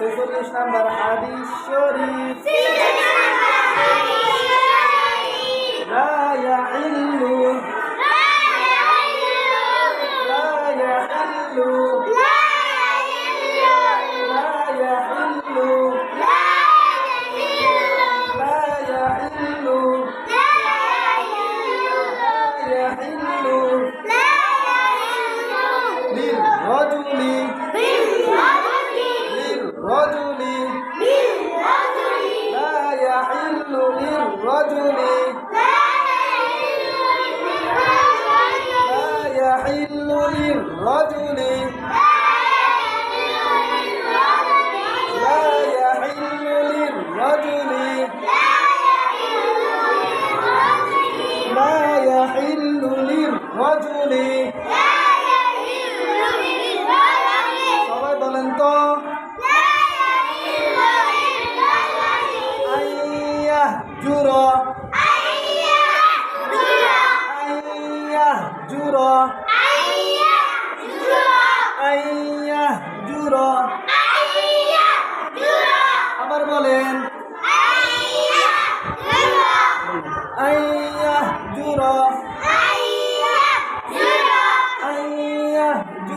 ছেচল্লিশ নাম্বার হাদিস শরীফ لا يحل لا يحل لا يحل لا يحل لا يحل للرجل للرجل للرجل لا يحل للرجل لا يحل للرجل সবাই বলেন তো আইয়া জুর আইয়া জুর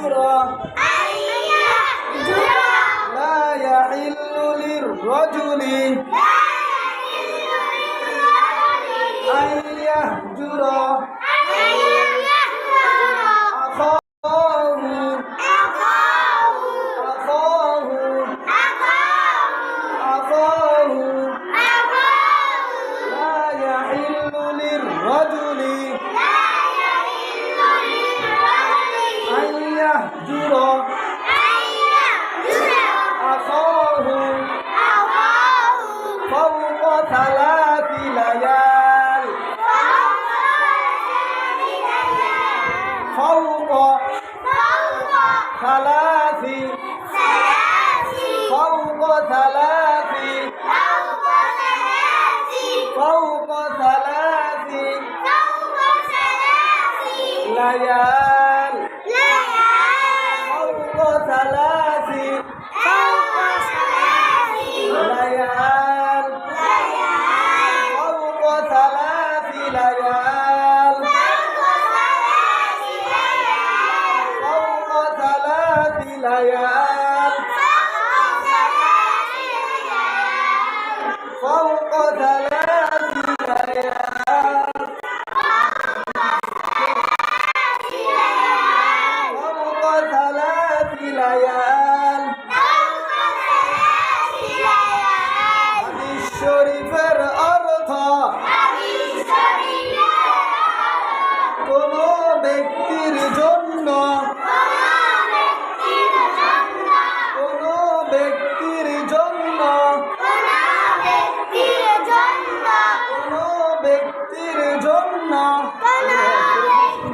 كبيرا أن يحجر لا يحل للرجل لا يحل للرجل أن يهجر أن يهجر أخاه يهجر أخاه فوق ثلاث ليال فوق ثلاث فوق ثلاث فوق ثلاث ليال Maria.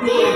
Yeah.